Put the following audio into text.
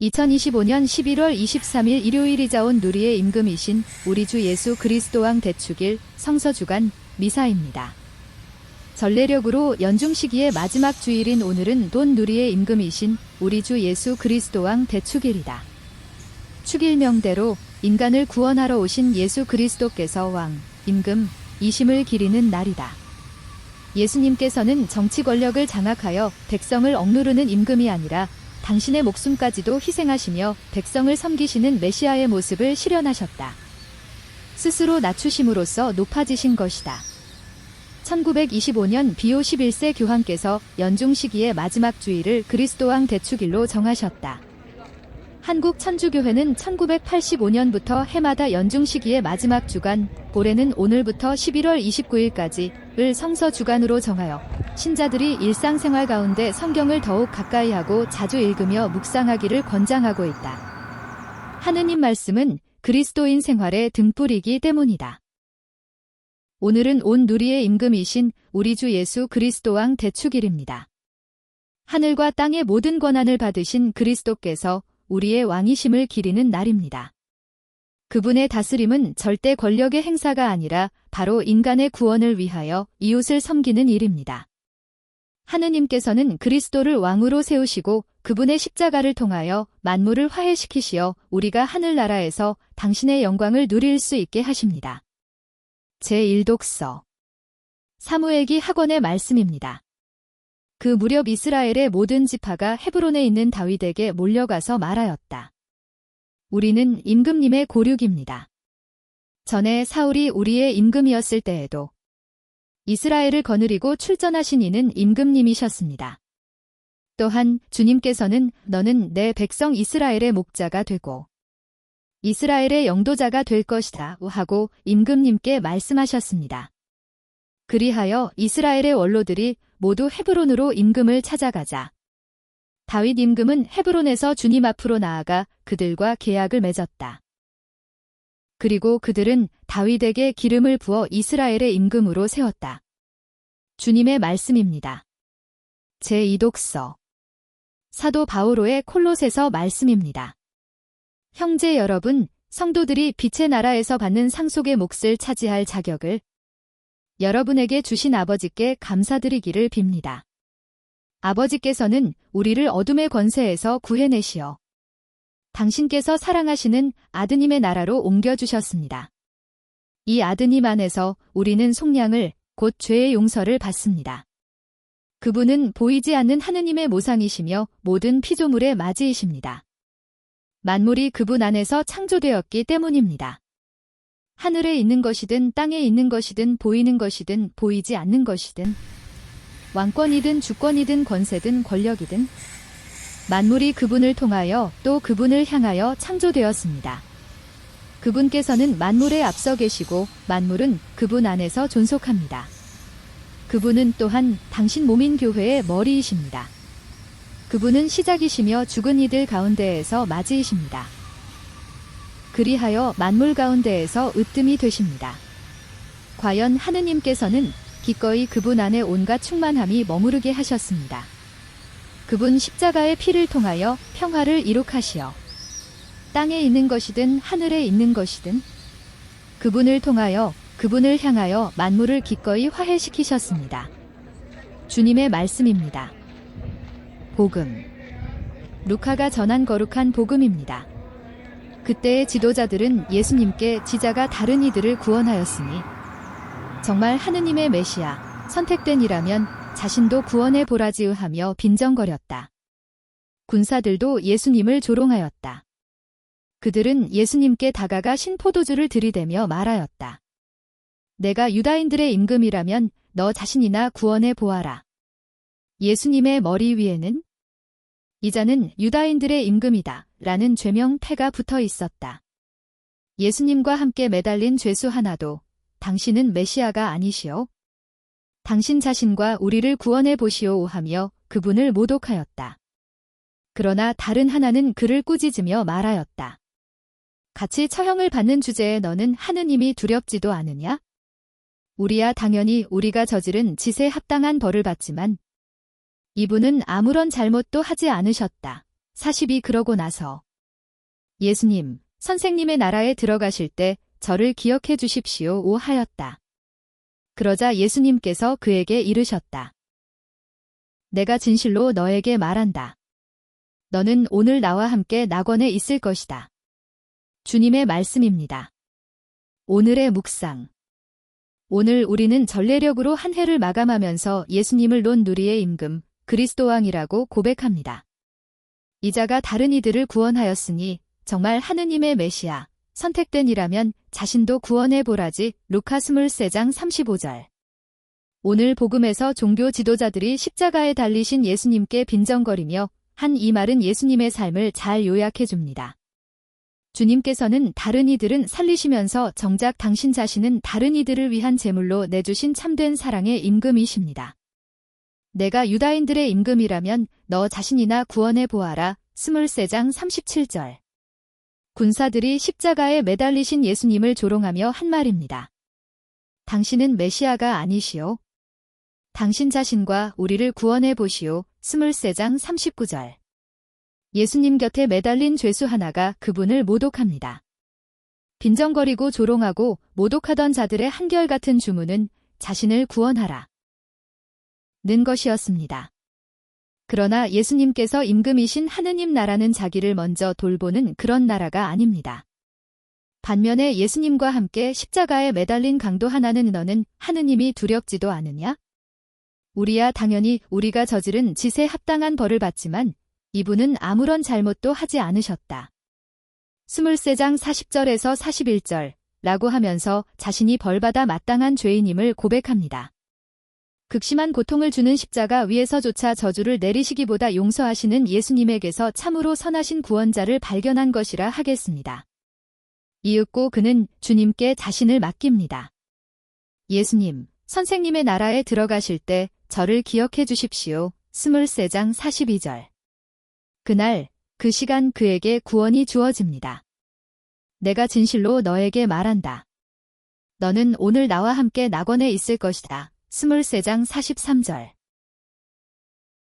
2025년 11월 23일 일요일이자 온 누리의 임금이신 우리 주 예수 그리스도 왕 대축일 성서주간 미사입니다. 전례력으로 연중 시기의 마지막 주일인 오늘은 돈 누리의 임금이신 우리 주 예수 그리스도 왕 대축일이다. 축일명대로 인간을 구원하러 오신 예수 그리스도께서 왕, 임금, 이심을 기리는 날이다. 예수님께서는 정치 권력을 장악하여 백성을 억누르는 임금이 아니라 당신의 목숨까지도 희생하시며 백성을 섬기시는 메시아의 모습을 실현하셨다. 스스로 낮추심으로써 높아지신 것이다. 1925년 비오 11세 교황께서 연중 시기의 마지막 주일을 그리스도왕 대축일로 정하셨다. 한국 천주교회는 1985년부터 해마다 연중 시기의 마지막 주간, 올해는 오늘부터 11월 29일까지를 성서 주간으로 정하여 신자들이 일상생활 가운데 성경을 더욱 가까이 하고 자주 읽으며 묵상하기를 권장하고 있다. 하느님 말씀은 그리스도인 생활의 등불이기 때문이다. 오늘은 온 누리의 임금이신 우리 주 예수 그리스도 왕 대축일입니다. 하늘과 땅의 모든 권한을 받으신 그리스도께서 우리의 왕이심을 기리는 날입니다. 그분의 다스림은 절대 권력의 행사가 아니라 바로 인간의 구원을 위하여 이웃을 섬기는 일입니다. 하느님께서는 그리스도를 왕으로 세우시고 그분의 십자가를 통하여 만물을 화해시키시어 우리가 하늘나라에서 당신의 영광을 누릴 수 있게 하십니다. 제1독서 사무엘기 학원의 말씀입니다. 그 무렵 이스라엘의 모든 지파가 헤브론에 있는 다윗에게 몰려가서 말하였다. 우리는 임금님의 고륙입니다. 전에 사울이 우리의 임금이었을 때에도 이스라엘을 거느리고 출전하신 이는 임금님이셨습니다. 또한 주님께서는 너는 내 백성 이스라엘의 목자가 되고 이스라엘의 영도자가 될 것이다 하고 임금님께 말씀하셨습니다. 그리하여 이스라엘의 원로들이 모두 헤브론으로 임금을 찾아가자. 다윗 임금은 헤브론에서 주님 앞으로 나아가 그들과 계약을 맺었다. 그리고 그들은 다윗에게 기름을 부어 이스라엘의 임금으로 세웠다. 주님의 말씀입니다. 제2독서 사도 바오로의 콜로세서 말씀입니다. 형제 여러분, 성도들이 빛의 나라에서 받는 상속의 몫을 차지할 자격을 여러분에게 주신 아버지께 감사드리기를 빕니다. 아버지께서는 우리를 어둠의 권세에서 구해내시어 당신께서 사랑하시는 아드님의 나라로 옮겨주셨습니다. 이 아드님 안에서 우리는 속량을 곧 죄의 용서를 받습니다. 그분은 보이지 않는 하느님의 모상이시며 모든 피조물의 맞이이십니다. 만물이 그분 안에서 창조되었기 때문입니다. 하늘에 있는 것이든 땅에 있는 것이든 보이는 것이든 보이지 않는 것이든 왕권이든 주권이든 권세든 권력이든 만물이 그분을 통하여 또 그분을 향하여 창조되었습니다. 그분께서는 만물에 앞서 계시고 만물은 그분 안에서 존속합니다. 그분은 또한 당신 몸인 교회의 머리이십니다. 그분은 시작이시며 죽은 이들 가운데에서 맞이이십니다. 그리하여 만물 가운데에서 으뜸이 되십니다. 과연 하느님께서는 기꺼이 그분 안에 온갖 충만함이 머무르게 하셨습니다. 그분 십자가의 피를 통하여 평화를 이룩하시어 땅에 있는 것이든 하늘에 있는 것이든 그분을 통하여 그분을 향하여 만물을 기꺼이 화해시키셨습니다. 주님의 말씀입니다. 복음. 루카가 전한 거룩한 복음입니다. 그때의 지도자들은 예수님께 지자가 다른 이들을 구원하였으니 정말 하느님의 메시아, 선택된 이라면 자신도 구원해 보라지으 하며 빈정거렸다. 군사들도 예수님을 조롱하였다. 그들은 예수님께 다가가 신포도주를 들이대며 말하였다. 내가 유다인들의 임금이라면 너 자신이나 구원해 보아라. 예수님의 머리 위에는 이자는 유다인들의 임금이다. 라는 죄명패가 붙어 있었다. 예수님과 함께 매달린 죄수 하나도 당신은 메시아가 아니시오. 당신 자신과 우리를 구원해 보시오 하며 그분을 모독하였다. 그러나 다른 하나는 그를 꾸짖으며 말하였다. 같이 처형을 받는 주제에 너는 하느님이 두렵지도 않으냐? 우리야 당연히 우리가 저지른 짓에 합당한 벌을 받지만 이분은 아무런 잘못도 하지 않으셨다. 42 그러고 나서 예수님, 선생님의 나라에 들어가실 때 저를 기억해 주십시오 오 하였다. 그러자 예수님께서 그에게 이르셨다. 내가 진실로 너에게 말한다. 너는 오늘 나와 함께 낙원에 있을 것이다. 주님의 말씀입니다. 오늘의 묵상. 오늘 우리는 전례력으로 한 해를 마감하면서 예수님을 논 누리의 임금, 그리스도왕이라고 고백합니다. 이자가 다른 이들을 구원하였으니 정말 하느님의 메시아, 선택된 이라면 자신도 구원해 보라지 루카 23장 35절. 오늘 복음에서 종교 지도자들이 십자가에 달리신 예수님께 빈정거리며 한 이 말은 예수님의 삶을 잘 요약해 줍니다. 주님께서는 다른 이들은 살리시면서 정작 당신 자신은 다른 이들을 위한 제물로 내주신 참된 사랑의 임금이십니다. 내가 유다인들의 임금이라면 너 자신이나 구원해 보아라. 23장 37절. 군사들이 십자가에 매달리신 예수님을 조롱하며 한 말입니다. 당신은 메시아가 아니시오. 당신 자신과 우리를 구원해 보시오. 23장 39절. 예수님 곁에 매달린 죄수 하나가 그분을 모독합니다. 빈정거리고 조롱하고 모독하던 자들의 한결같은 주문은 자신을 구원하라. 는 것이었습니다. 그러나 예수님께서 임금이신 하느님 나라는 자기를 먼저 돌보는 그런 나라가 아닙니다. 반면에 예수님과 함께 십자가에 매달린 강도 하나는 너는 하느님이 두렵지도 않으냐? 우리야 당연히 우리가 저지른 짓에 합당한 벌을 받지만 이분은 아무런 잘못도 하지 않으셨다. 23장 40절에서 41절 라고 하면서 자신이 벌받아 마땅한 죄인임을 고백합니다. 극심한 고통을 주는 십자가 위에서조차 저주를 내리시기보다 용서하시는 예수님에게서 참으로 선하신 구원자를 발견한 것이라 하겠습니다. 이윽고 그는 주님께 자신을 맡깁니다. 예수님, 선생님의 나라에 들어가실 때 저를 기억해 주십시오. 23장 42절. 그날, 그 시간 그에게 구원이 주어집니다. 내가 진실로 너에게 말한다. 너는 오늘 나와 함께 낙원에 있을 것이다. 23장 43절